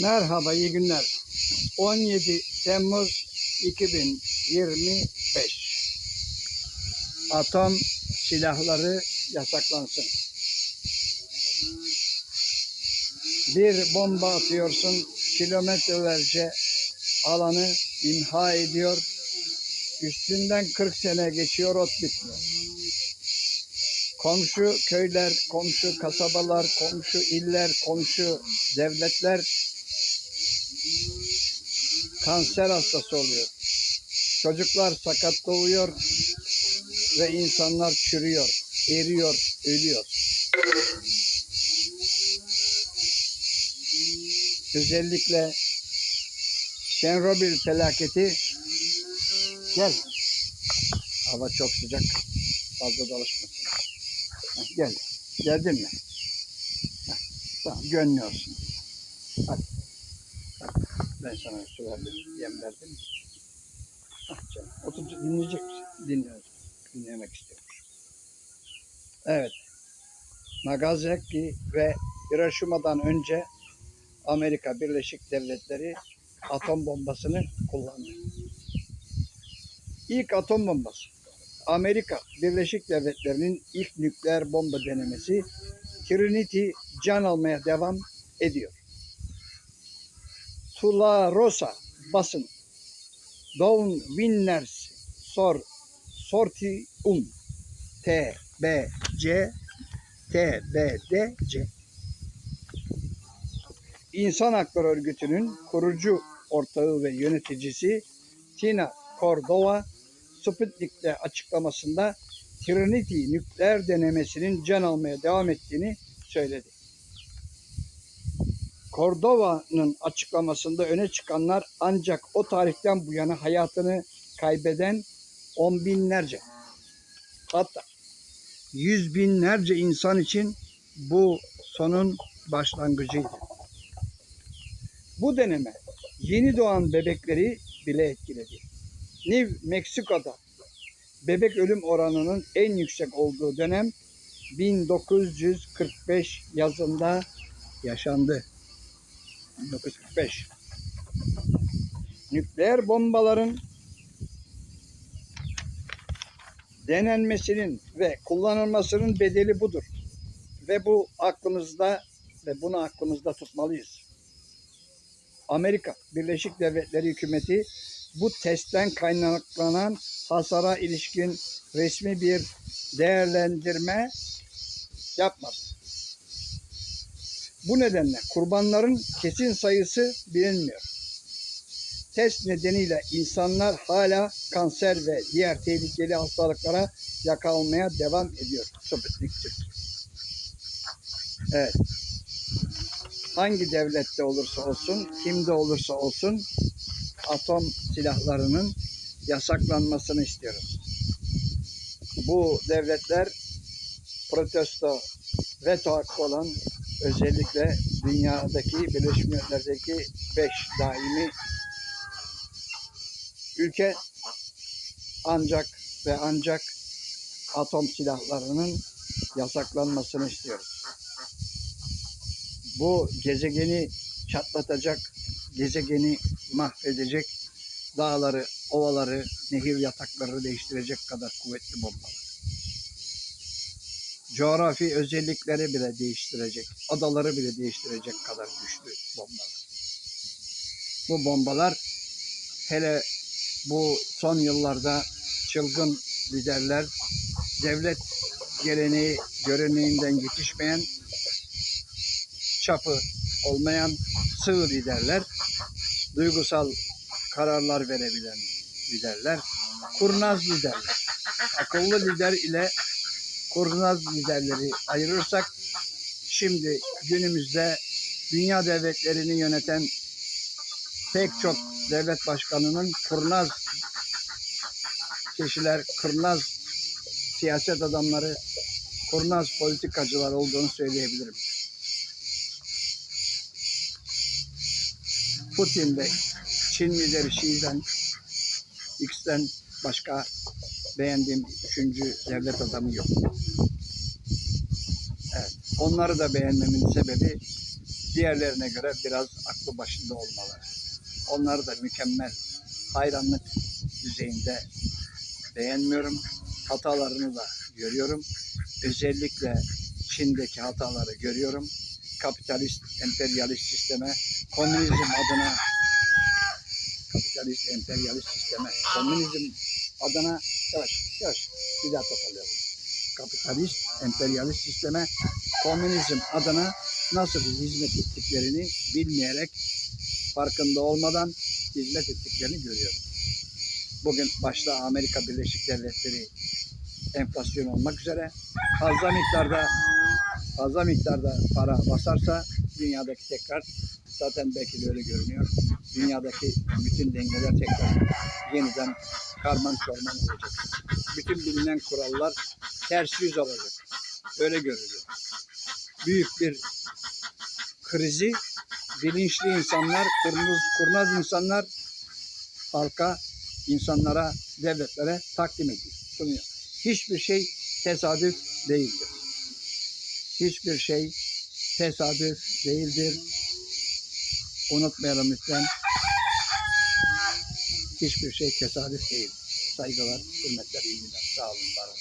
Merhaba, iyi günler. 17 Temmuz 2025. Atom silahları yasaklansın. Bir bomba atıyorsun, kilometrelerce alanı imha ediyor. Üstünden 40 sene geçiyor, ot bitmiyor. Komşu köyler, komşu kasabalar, komşu iller, komşu devletler kanser hastası oluyor. Çocuklar sakat doğuyor ve insanlar çürüyor, eriyor, ölüyor. Özellikle Çernobil felaketi gel. Hava çok sıcak. Fazla dolaşmasın. Gel. Geldin mi? Heh, Tamam, gönlüyorsun. Hadi. Ben sana su verdim, yem verdim. Hah canım. Otur, dinleyecek misin? Dinlemek istiyorum. Evet. Nagasaki ve Hiroşima'dan önce Amerika Birleşik Devletleri atom bombasını kullandı. İlk atom bombası. Amerika Birleşik Devletleri'nin ilk nükleer bomba denemesi Trinity can almaya devam ediyor. Tularosa basın. Dawn Winners Sor Sortium. T B C T B D C. İnsan Hakları Örgütü'nün kurucu ortağı ve yöneticisi Tina Cordova Sputnik'te açıklamasında Trinity nükleer denemesinin can almaya devam ettiğini söyledi. Cordova'nın açıklamasında öne çıkanlar ancak o tarihten bu yana hayatını kaybeden on binlerce hatta yüz binlerce insan için bu sonun başlangıcıydı. Bu deneme yeni doğan bebekleri bile etkiledi. New Mexico'da bebek ölüm oranının en yüksek olduğu dönem 1945 yazında yaşandı. 1945. Nükleer bombaların denenmesinin ve kullanılmasının bedeli budur. Ve bu aklımızda ve bunu aklımızda tutmalıyız. Amerika Birleşik Devletleri hükümeti bu testten kaynaklanan hasara ilişkin resmi bir değerlendirme yapmadı. Bu nedenle kurbanların kesin sayısı bilinmiyor. Test nedeniyle insanlar hala kanser ve diğer tehlikeli hastalıklara yakalanmaya devam ediyor. Sputnik Türk. Evet. Hangi devlette olursa olsun, kimde olursa olsun atom silahlarının yasaklanmasını istiyoruz. Bu devletler protesto, veto hakkı olan özellikle dünyadaki Birleşmiş Milletler'deki beş daimi ülke ancak ve ancak atom silahlarının yasaklanmasını istiyoruz. Bu gezegeni çatlatacak, gezegeni mahvedecek dağları, ovaları, nehir yatakları değiştirecek kadar kuvvetli bombalar. Coğrafi özellikleri bile değiştirecek, adaları bile değiştirecek kadar güçlü bombalar. Bu bombalar hele bu son yıllarda çılgın liderler, devlet geleneği, göreneğinden yetişmeyen, çapı olmayan sığ liderler, duygusal kararlar verebilen liderler, kurnaz liderler. Akıllı lider ile kurnaz liderleri ayırırsak şimdi günümüzde dünya devletlerini yöneten pek çok devlet başkanının kurnaz kişiler, kurnaz siyaset adamları, kurnaz politikacılar olduğunu söyleyebilirim. Putin ve Çin lideri Xi'den, X'ten başka beğendiğim üçüncü devlet adamı yok. Evet, onları da beğenmemin sebebi diğerlerine göre biraz aklı başında olmaları. Onları da mükemmel hayranlık düzeyinde beğenmiyorum. Hatalarını da görüyorum. Özellikle Çin'deki hataları görüyorum. Kapitalist, emperyalist sisteme, komünizm adına kapitalist, emperyalist sisteme, komünizm adına yavaş yavaş bir daha toparlayalım. Kapitalist, emperyalist sisteme, komünizm adına nasıl bir hizmet ettiklerini bilmeyerek, farkında olmadan hizmet ettiklerini görüyorum. Bugün başta Amerika Birleşik Devletleri enflasyon olmak üzere fazla miktarda fazla miktarda para basarsa dünyadaki tekrar zaten belki de öyle görünüyor. Dünyadaki bütün dengeler tekrar yeniden karman çorman olacak. Bütün bilinen kurallar ters yüz olacak. Öyle görülüyor. Büyük bir krizi bilinçli insanlar, kurnaz, kurnaz insanlar halka, insanlara, devletlere takdim ediyor, sunuyor. Hiçbir şey tesadüf değildir. Hiçbir şey tesadüf değildir. Unutmayalım lütfen. Hiçbir şey tesadüf değil. Saygılar, hürmetler, iyi günler. Sağ olun, var olun.